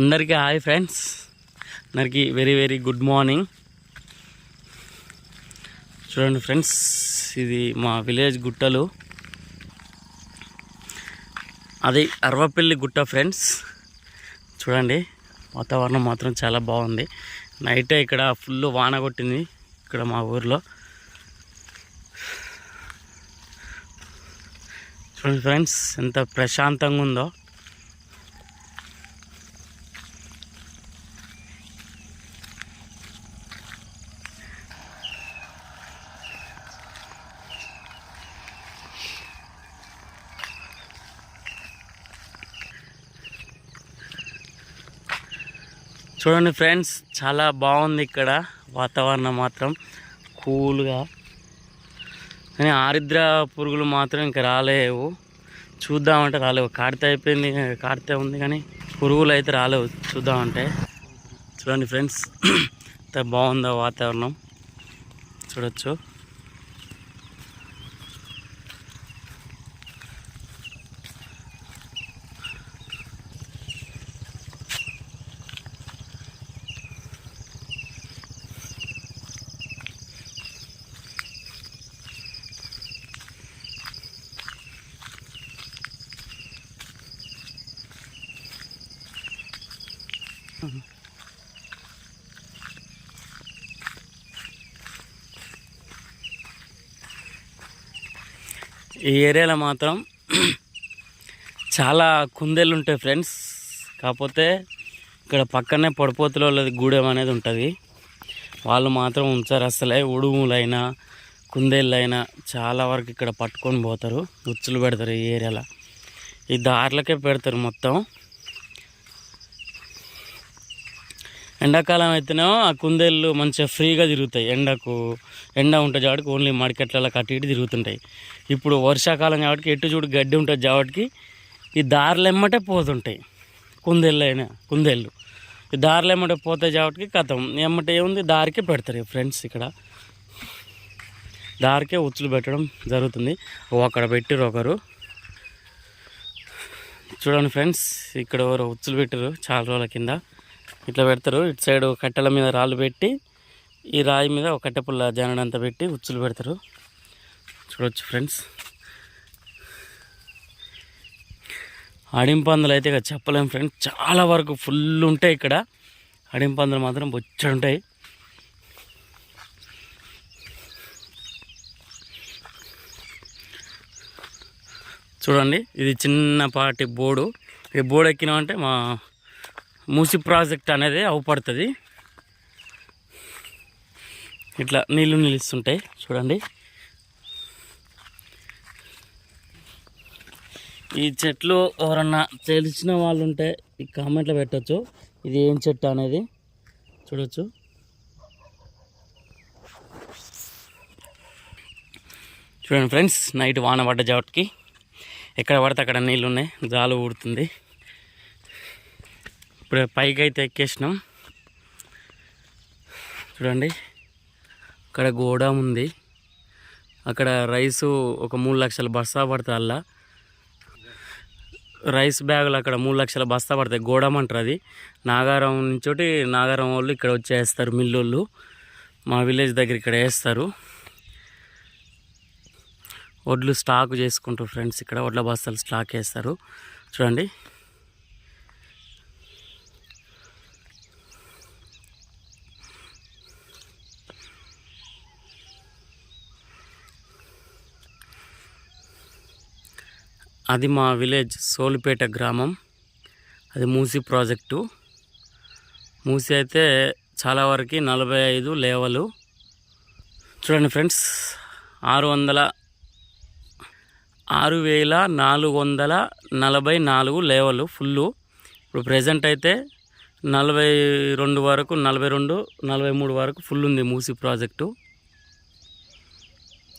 అందరికీ hi friends. అందరికీ very very good morning. చూడండి ఫ్రెండ్స్ ఇది మా విలేజ్ గుట్టలు. అది అరవపల్లి గుట్ట ఫ్రెండ్స్. చూడండి వాతావరణం మాత్రం చాలా బాగుంది. నైటే ఇక్కడ ఫుల్ వాన కొట్టింది ఇక్కడ మా ఊర్లో. చూడండి ఫ్రెండ్స్ ఎంత ప్రశాంతంగా ఉందో. చూడండి ఫ్రెండ్స్ చాలా బాగుంది ఇక్కడ వాతావరణం మాత్రం. కూల్గా. కానీ ఆరిద్ర పురుగులు మాత్రం ఇంకా రాలేవు. చూద్దామంటే రాలేవు. కాడితే అయిపోయింది కాడితే ఉంది కానీ పురుగులు అయితే రాలేవు చూద్దామంటే. చూడండి ఫ్రెండ్స్ అంత బాగుందా వాతావరణం. చూడొచ్చు. ఈ ఏరియాలో మాత్రం చాలా కుందేళ్ళు ఉంటాయి ఫ్రెండ్స్. కాకపోతే ఇక్కడ పక్కనే పొడపోతుల గూడెం అనేది ఉంటుంది. వాళ్ళు మాత్రం ఉంచారు అసలే ఉడుములైనా కుందేళ్ళైనా చాలా వరకు ఇక్కడ పట్టుకొని పోతారు. ఉచ్చులు పెడతారు ఈ ఏరియాలో. ఈ దారిలకే పెడతారు మొత్తం. ఎండాకాలం అయితేనేమో ఆ కుందేళ్ళు మంచిగా ఫ్రీగా తిరుగుతాయి. ఎండకు ఎండ ఉంటుంది కాబట్టి ఓన్లీ మడికెట్లలో కట్టి ఇటు తిరుగుతుంటాయి. ఇప్పుడు వర్షాకాలం కాబట్టి ఎటు చూడు గడ్డి ఉంటుంది కాబట్టి ఈ దారిలో ఎమ్మటే పోతుంటాయి. కుందేళ్ళు అయినా కుందేళ్ళు. ఈ దారిలో ఎమ్మటే పోతాయి కాబట్టి కథం. ఎమ్మటే ఏముంది? దారికే పెడతారు ఫ్రెండ్స్ ఇక్కడ. దారికే ఉచ్చులు పెట్టడం జరుగుతుంది. ఓ అక్కడ పెట్టిరు ఒకరు. చూడండి ఫ్రెండ్స్ ఇక్కడ ఎవరు ఉచ్చులు పెట్టారు చాలా రోజుల కింద. ఇట్లా పెడతారు. ఇటు సైడ్ కట్టెల మీద రాళ్ళు పెట్టి ఈ రాయి మీద ఒక కట్టె పుల్ల జానడంతా పెట్టి ఉచ్చులు పెడతారు. చూడొచ్చు ఫ్రెండ్స్. అడింపందులు అయితే ఇక చెప్పలేం ఫ్రెండ్స్. చాలా వరకు ఫుల్ ఉంటాయి ఇక్కడ. అడింపందులు మాత్రం బొచ్చడు ఉంటాయి. చూడండి ఇది చిన్నపాటి బోర్డు ఈ బోర్డు ఎక్కినామంటే మా మూసి ప్రాజెక్ట్ అనేది అవపడుతుంది. ఇట్లా నీళ్ళు నిలుస్తుంటాయి చూడండి. ఈ చెట్లు ఎవరన్నా తెలిసిన వాళ్ళు ఉంటే ఈ కామెంట్లో పెట్టచ్చు. ఇది ఏం చెట్టు అనేది? చూడొచ్చు. చూడండి ఫ్రెండ్స్ నైట్ వాన పడ్డ జాటికి ఎక్కడ పడితే అక్కడ నీళ్ళు ఉన్నాయి జాలు ఊడుతుంది. ఇప్పుడు పైకి అయితే ఎక్కేసినాం. చూడండి అక్కడ గోడాం ఉంది. అక్కడ రైసు ఒక మూడు లక్షల బస్తా పడుతుంది అలా రైస్ బ్యాగులు అక్కడ మూడు లక్షల బస్తా పడతాయి. గోడమ్ అంటారు అది. నాగారం నుంచోటి నాగారం వాళ్ళు ఇక్కడ వచ్చి వేస్తారు మిల్లు మా విలేజ్ దగ్గర ఇక్కడ వేస్తారు. వడ్లు స్టాక్ చేసుకుంటారు ఫ్రెండ్స్ ఇక్కడ. వడ్ల బస్తాలు స్టాక్ వేస్తారు. చూడండి. అది మా విలేజ్ సోలిపేట గ్రామం. అది మూసి ప్రాజెక్టు. మూసి అయితే చాలా వరకు నలభై ఐదు లేవలు. చూడండి ఫ్రెండ్స్ ఆరు వందల ఆరు వేల నాలుగు వందల నలభై నాలుగు లేవలు ఫుల్లు. ఇప్పుడు ప్రజెంట్ అయితే నలభై రెండు వరకు నలభై రెండు నలభై మూడు వరకు ఫుల్ ఉంది మూసి ప్రాజెక్టు.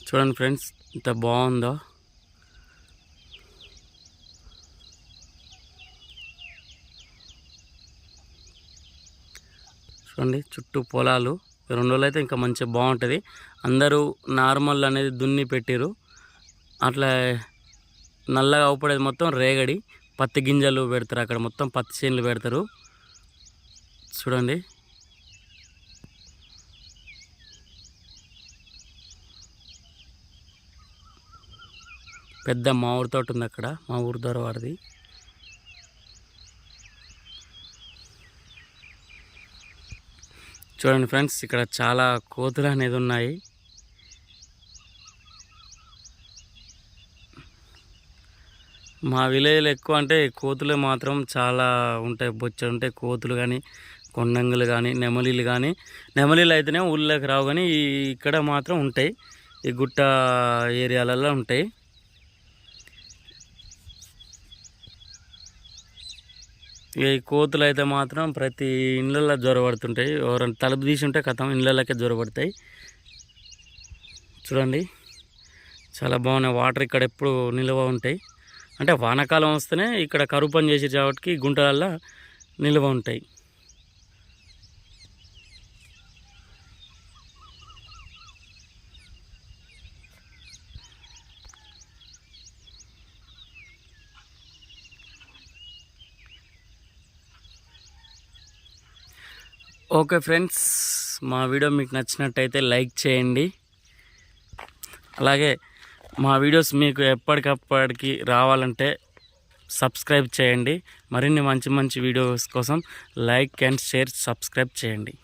చూడండి ఫ్రెండ్స్ ఇంత బాగుందో. చూడండి చుట్టూ పొలాలు. రెండు రోజులు అయితే ఇంకా మంచిగా బాగుంటుంది. అందరూ నార్మల్ అనేది దున్ని పెట్టిరు అట్లా నల్లగా అవుపడేది మొత్తం రేగడి. పత్తి గింజలు పెడతారు అక్కడ మొత్తం పత్తి చేనులు పెడతారు. చూడండి. పెద్ద మా ఊరి తోట ఉంది అక్కడ. మా ఊరి ద్వారా వారిది చూడండి ఫ్రెండ్స్ ఇక్కడ చాలా కోతులు అనేది ఉన్నాయి. మా విలేజ్లో ఎక్కువ అంటే కోతులు మాత్రం చాలా ఉంటాయి బొచ్చలు ఉంటాయి. కోతులు కానీ కొండంగులు కానీ నెమలీలు కానీ నెమలీలు అయితేనే ఊళ్ళోకి రావు కానీ ఇక్కడ మాత్రం ఉంటాయి. ఈ గుట్ట ఏరియాలలో ఉంటాయి. ఈ కోతులు అయితే మాత్రం ప్రతి ఇళ్ళల్లో జ్వరపడుతుంటాయి ఎవరైనా తలుపు తీసి ఉంటే కథం ఇళ్ళలోకే జ్వరపడతాయి చూడండి. చాలా బాగున్నాయి. వాటర్ ఇక్కడ ఎప్పుడు నిల్వ ఉంటాయి. అంటే వానాకాలం వస్తేనే ఇక్కడ కరువు పని చేసే కాబట్టి గుంటలల్లో నిల్వ ఉంటాయి. ఓకే ఫ్రెండ్స్ మా వీడియో మీకు నచ్చినట్టయితే లైక్ చేయండి. అలాగే మా వీడియోస్ మీకు ఎప్పటికప్పటికి రావాలంటే సబ్స్క్రైబ్ చేయండి. మరిన్ని మంచి మంచి వీడియోస్ కోసం లైక్ అండ్ షేర్ సబ్స్క్రైబ్ చేయండి.